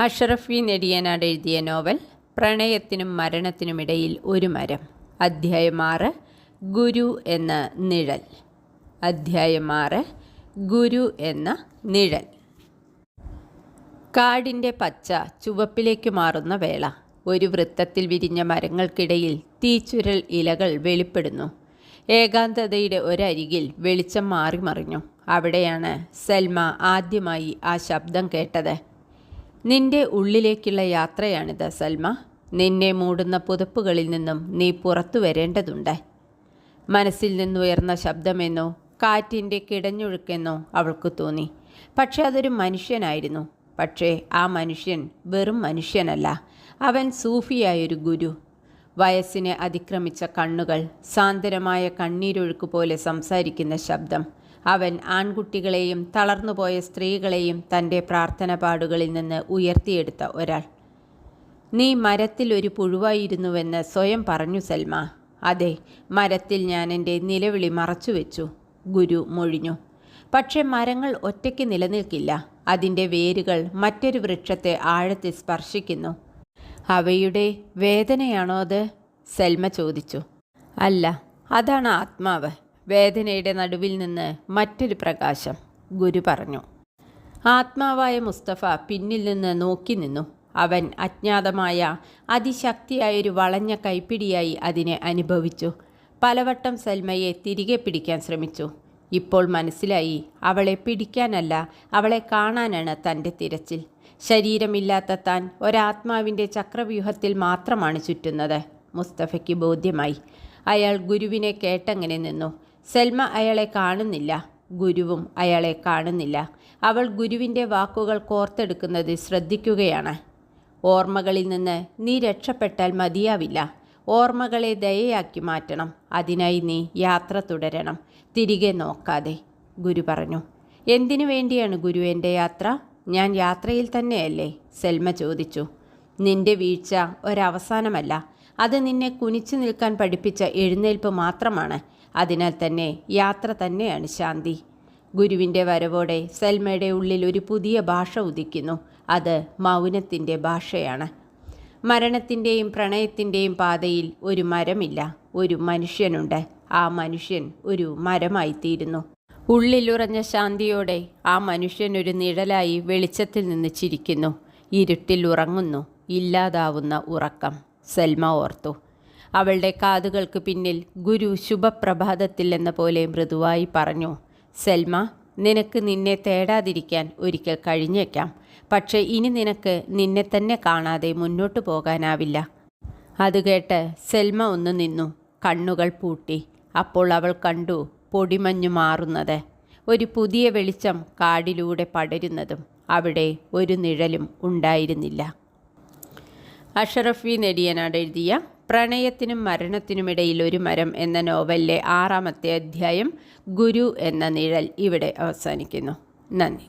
അഷറഫി നെടിയനാട് എഴുതിയ നോവൽ പ്രണയത്തിനും മരണത്തിനുമിടയിൽ ഒരു മരം. അധ്യായം ആറ് ഗുരു എന്ന നിഴൽ. അധ്യായം ആറ് ഗുരു എന്ന നിഴൽ. കാടിന്റെ പച്ച ചുവപ്പിലേക്ക് മാറുന്ന വേള. ഒരു വൃത്തത്തിൽ വിരിഞ്ഞ മരങ്ങൾക്കിടയിൽ തീച്ചുരൽ ഇലകൾ വെളിപ്പെടുന്നു. ഏകാന്തതയുടെ ഒരരികിൽ വെളിച്ചം മാറി മറിഞ്ഞു അവിടെയാണ് സൽമ ആദ്യമായി ആ ശബ്ദം കേട്ടത്. നിന്റെ ഉള്ളിലേക്കുള്ള യാത്രയാണിത് സൽമ. നിന്നെ മൂടുന്ന പുതപ്പുകളിൽ നിന്നും നീ പുറത്തു വരേണ്ടതുണ്ട്. മനസ്സിൽ നിന്നുയർന്ന ശബ്ദമെന്നോ കാറ്റിന്റെ കിടഞ്ഞൊഴുക്കെന്നോ അവൾക്ക് തോന്നി. പക്ഷെ അതൊരു മനുഷ്യനായിരുന്നു. പക്ഷേ ആ മനുഷ്യൻ വെറും മനുഷ്യനല്ല. അവൻ സൂഫിയായൊരു ഗുരു. വയസ്സിനെ അതിക്രമിച്ച കണ്ണുകൾ സാന്ദ്രമായ കണ്ണീരൊഴുക്ക് പോലെ സംസാരിക്കുന്ന ശബ്ദം അവൻ ആൺകുട്ടികളെയും തളർന്നുപോയ സ്ത്രീകളെയും തന്റെ പ്രാർത്ഥന പാടുകളിൽ നിന്ന് ഉയർത്തിയെടുത്ത ഒരാൾ. നീ മരത്തിൽ ഒരു പുഴുവായിരുന്നുവെന്ന് സ്വയം പറഞ്ഞു സൽമ. അതെ മരത്തിൽ ഞാൻ എന്റെ നിലവിളി മറച്ചുവെച്ചു ഗുരു മൊഴിഞ്ഞു. പക്ഷേ മരങ്ങൾ ഒറ്റയ്ക്ക് നിലനിൽക്കില്ല. അതിന്റെ വേരുകൾ മറ്റൊരു വൃക്ഷത്തെ ആഴത്തിൽ സ്പർശിക്കുന്നു. അവയുടെ വേദനയാണോ അത്? സൽമ ചോദിച്ചു. അല്ല അതാണ് ആത്മാവ്. വേദനയുടെ നടുവിൽ നിന്ന് മറ്റൊരു പ്രകാശം ഗുരു പറഞ്ഞു. ആത്മാവായ മുസ്തഫ പിന്നിൽ നിന്ന് നോക്കി നിന്നു. അവൻ അജ്ഞാതമായ അതിശക്തിയായൊരു വളഞ്ഞ കൈപ്പിടിയായി അതിനെ അനുഭവിച്ചു. പലവട്ടം സൽമയെ തിരികെ പിടിക്കാൻ ശ്രമിച്ചു. ഇപ്പോൾ മനസ്സിലായി അവളെ പിടിക്കാനല്ല അവളെ കാണാനാണ് തന്റെ തിരച്ചിൽ. ശരീരമില്ലാത്ത താൻ ഒരാത്മാവിന്റെ ചക്രവ്യൂഹത്തിൽ മാത്രമാണ് ചുറ്റുന്നത് മുസ്തഫയ്ക്ക് ബോധ്യമായി. അയാൾ ഗുരുവിനെ കേട്ടങ്ങനെ നിന്നു. സെൽമ അയാളെ കാണുന്നില്ല ഗുരുവും അയാളെ കാണുന്നില്ല. അവൾ ഗുരുവിന്റെ വാക്കുകൾ കോർത്തെടുക്കുന്നത് ശ്രദ്ധിക്കുകയാണ്. ഓർമ്മകളിൽ നിന്ന് നീ രക്ഷപ്പെട്ടാൽ മതിയാവില്ല. ഓർമ്മകളെ ദയയാക്കി മാറ്റണം. അതിനായി നീ യാത്ര തുടരണം. തിരികെ നോക്കാതെ ഗുരു പറഞ്ഞു. എന്തിനു വേണ്ടിയാണ് ഗുരു എന്റെ യാത്ര? ഞാൻ യാത്രയിൽ തന്നെയല്ലേ? സെൽമ ചോദിച്ചു. നിന്റെ വീഴ്ച ഒരവസാനമല്ല. അത് നിന്നെ കുനിച്ചു നിൽക്കാൻ പഠിപ്പിച്ച എഴുന്നേൽപ്പ് മാത്രമാണ്. അതിനാൽ തന്നെ യാത്ര തന്നെയാണ് ശാന്തി. ഗുരുവിന്റെ വരവോടെ സെൽമയുടെ ഉള്ളിൽ ഒരു പുതിയ ഭാഷ ഉദിക്കുന്നു. അത് മൗനത്തിന്റെ ഭാഷയാണ്. മരണത്തിന്റെയും പ്രണയത്തിന്റെയും പാതയിൽ ഒരു മരമില്ല ഒരു മനുഷ്യനുണ്ട്. ആ മനുഷ്യൻ ഒരു മരമായിത്തീരുന്നു. ഉള്ളിലുറഞ്ഞ ശാന്തിയോടെ ആ മനുഷ്യൻ ഒരു നിഴലായി വെളിച്ചത്തിൽ നിന്ന് ചിരിക്കുന്നു. ഇരുട്ടിൽ ഉറങ്ങുന്നു ഇല്ലാതാവുന്ന ഉറക്കം. സൽമ ഓർത്തു. അവളുടെ കാതുകൾക്ക് പിന്നിൽ ഗുരു ശുഭപ്രഭാതത്തിൽ എന്ന പോലെ മൃദുവായി പറഞ്ഞു സെൽമ നിനക്ക് നിന്നെ തേടാതിരിക്കാൻ ഒരിക്കൽ കഴിഞ്ഞേക്കാം. പക്ഷേ ഇനി നിനക്ക് നിന്നെ തന്നെ കാണാതെ മുന്നോട്ടു പോകാനാവില്ല. അത് കേട്ട് സെൽമ ഒന്ന് നിന്നു കണ്ണുകൾ പൂട്ടി. അപ്പോൾ അവൾ കണ്ടു പൊടിമഞ്ഞു മാറുന്നത് ഒരു പുതിയ വെളിച്ചം കാടിലൂടെ പടരുന്നതും അവിടെ ഒരു നിഴലും ഉണ്ടായിരുന്നില്ല. അഷറഫി നെടിയനാട് എഴുതിയ പ്രണയത്തിനും മരണത്തിനുമിടയിൽ ഒരു മരം എന്ന നോവലിലെ ആറാമത്തെ അധ്യായം ഗുരു എന്ന നിഴൽ ഇവിടെ അവസാനിക്കുന്നു. നന്ദി.